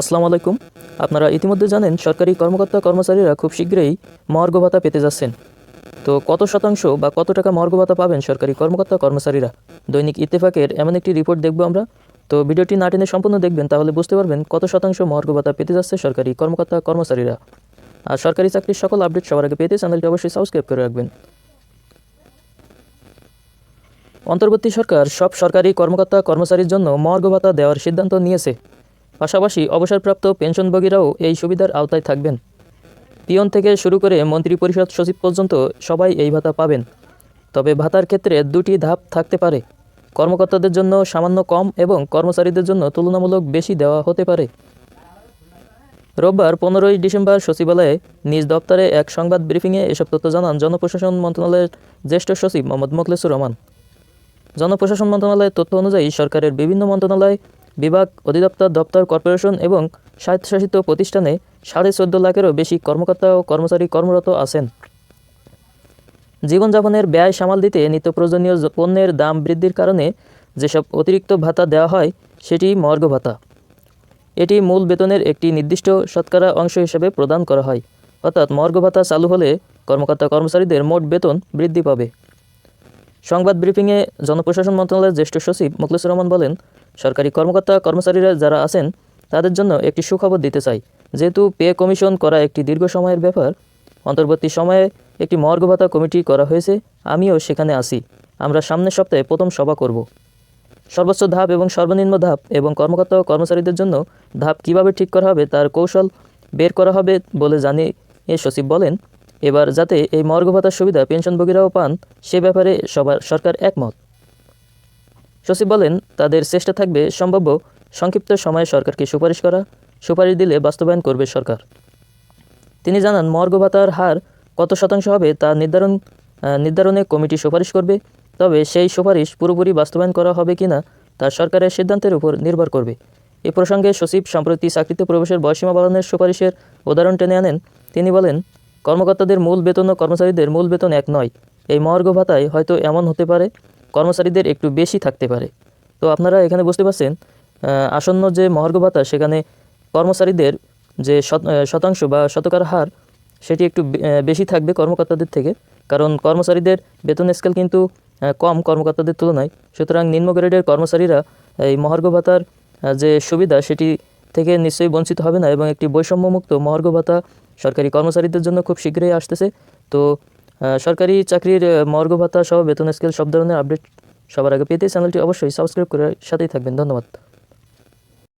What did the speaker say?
আসসালামু আলাইকুম। আপনারা ইতিমধ্যে জানেন, সরকারি কর্মকর্তা কর্মচারীরা খুব শীঘ্রই মর্গ ভাতা পেতে যাচ্ছেন। তো কত শতাংশ বা কত টাকা মর্গ ভাতা পাবেন সরকারি কর্মকর্তা কর্মচারীরা? দৈনিক ইত্তেফাকের এমন একটি রিপোর্ট দেখব আমরা। তো ভিডিওটি না টেনে সম্পূর্ণ দেখবেন, তাহলে বুঝতে পারবেন কত শতাংশ মর্গ ভাতা পেতে যাচ্ছে সরকারি কর্মকর্তা কর্মচারীরা। আর সরকারি চাকরির সকল আপডেট সবার আগে পেতে চ্যানেলটি অবশ্যই সাবস্ক্রাইব করে রাখবেন। অন্তর্বর্তী সরকার সব সরকারি কর্মকর্তা কর্মচারীর জন্য মর্গ ভাতা দেওয়ার সিদ্ধান্ত নিয়েছে। পাশাপাশি অবসরপ্রাপ্ত পেনশনভোগীরাও এই সুবিধার আওতায় থাকবেন। পিয়ন থেকে শুরু করে মন্ত্রী পরিষদ সচিব পর্যন্ত সবাই এই ভাতা পাবেন। তবে ভাতার ক্ষেত্রে দুটি ধাপ থাকতে পারে। কর্মকর্তাদের জন্য সামান্য কম এবং কর্মচারীদের জন্য তুলনামূলক বেশি দেওয়া হতে পারে। রোববার পনেরোই ডিসেম্বর সচিবালয়ে নিজ দপ্তরে এক সংবাদ ব্রিফিংয়ে এসব তথ্য জানান জনপ্রশাসন মন্ত্রণালয়ের জ্যেষ্ঠ সচিব মোহাম্মদ মোখলেসুর রহমান। জনপ্রশাসন মন্ত্রণালয়ের তথ্য অনুযায়ী সরকারের বিভিন্ন মন্ত্রণালয় বিভাগ অধিদপ্তর, দপ্তর, কর্পোরেশন এবং স্বায়ত্তশাসিত প্রতিষ্ঠানে সাড়ে চোদ্দ লাখেরও বেশি কর্মকর্তা ও কর্মচারী কর্মরত আছেন। জীবনযাপনের ব্যয় সামাল দিতে নিত্য প্রয়োজনীয় পণ্যের দাম বৃদ্ধির কারণে যেসব অতিরিক্ত ভাতা দেওয়া হয়, সেটি মর্গ ভাতা। এটি মূল বেতনের একটি নির্দিষ্ট শতকরা অংশ হিসেবে প্রদান করা হয়। অর্থাৎ মর্গ ভাতা চালু হলে কর্মকর্তা কর্মচারীদের মোট বেতন বৃদ্ধি পাবে। সংবাদ ব্রিফিংয়ে জনপ্রশাসন মন্ত্রণালয়ের জ্যেষ্ঠ সচিব মুখলেসুর রহমান বলেন, সরকারি কর্মকর্তা কর্মচারীরা যারা আছেন, তাদের জন্য একটি সুখবর দিতে চাই। যেহেতু পে কমিশন করা একটি দীর্ঘ সময়ের ব্যাপার, অন্তর্বর্তী সময়ে একটি মর্গ ভাতা কমিটি করা হয়েছে, আমিও সেখানে আসি আমরা সামনের সপ্তাহে প্রথম সভা করব। সর্বোচ্চ ধাপ এবং সর্বনিম্ন ধাপ এবং কর্মকর্তা ও কর্মচারীদের জন্য ধাপ কীভাবে ঠিক করা হবে তার কৌশল বের করা হবে বলে জানিয়ে সচিব বলেন এবার যাতে এই মর্গ ভাতার সুবিধা পেনশনভোগীরাও পান, সে ব্যাপারে সবার সরকার একমত। সচিব বলেন, তাদের চেষ্টা থাকবে সম্ভাব্য সংক্ষিপ্ত সময়ে সরকারকে সুপারিশ করা, সুপারিশ দিলে বাস্তবায়ন করবে সরকার। তিনি জানান মর্গ ভাতার হার কত শতাংশ হবে তা নির্ধারণ নির্ধারণে কমিটি সুপারিশ করবে, তবে সেই সুপারিশ পুরোপুরি বাস্তবায়ন করা হবে কিনা তা সরকারের সিদ্ধান্তের উপর নির্ভর করবে। এ প্রসঙ্গে সচিব, সম্প্রতি চাকরিতে প্রবেশের বয়সীমা বাড়ানোর সুপারিশের উদাহরণ টেনে আনেন। তিনি বলেন কর্মকর্তাদের মূল বেতন ও কর্মচারীদের মূল বেতন এক নয়। এই মর্গ ভাতায় হয়তো এমন হতে পারে, কর্মচারীদের একটু বেশি থাকতে পারে। তো আপনারা এখানে বুঝতে পারছেন আসন্ন যে মহার্ঘ ভাতা, সেখানে কর্মচারীদের যে শত- শতাংশ বা শতকার হার, সেটি একটু বেশি থাকবে কর্মকর্তাদের থেকে। কারণ কর্মচারীদের বেতন স্কেল কিন্তু কম কর্মকর্তাদের তুলনায়। সুতরাং নিম্ন গ্রেডের কর্মচারীরা এই মহার্ঘ ভাতার যে সুবিধা, সেটি থেকে নিশ্চয়ই বঞ্চিত হবে না এবং একটি বৈষম্যমুক্ত মহার্ঘ ভাতা সরকারি কর্মচারীদের জন্য খুব শীঘ্রই আসতেছে। তো সরকারি চাকরির মর্গ ভাতা সহ বেতন স্কেল সব ধরনের আপডেট সবার আগে পেতে চ্যানেলটি অবশ্যই সাবস্ক্রাইব করে সাথেই থাকবেন। ধন্যবাদ।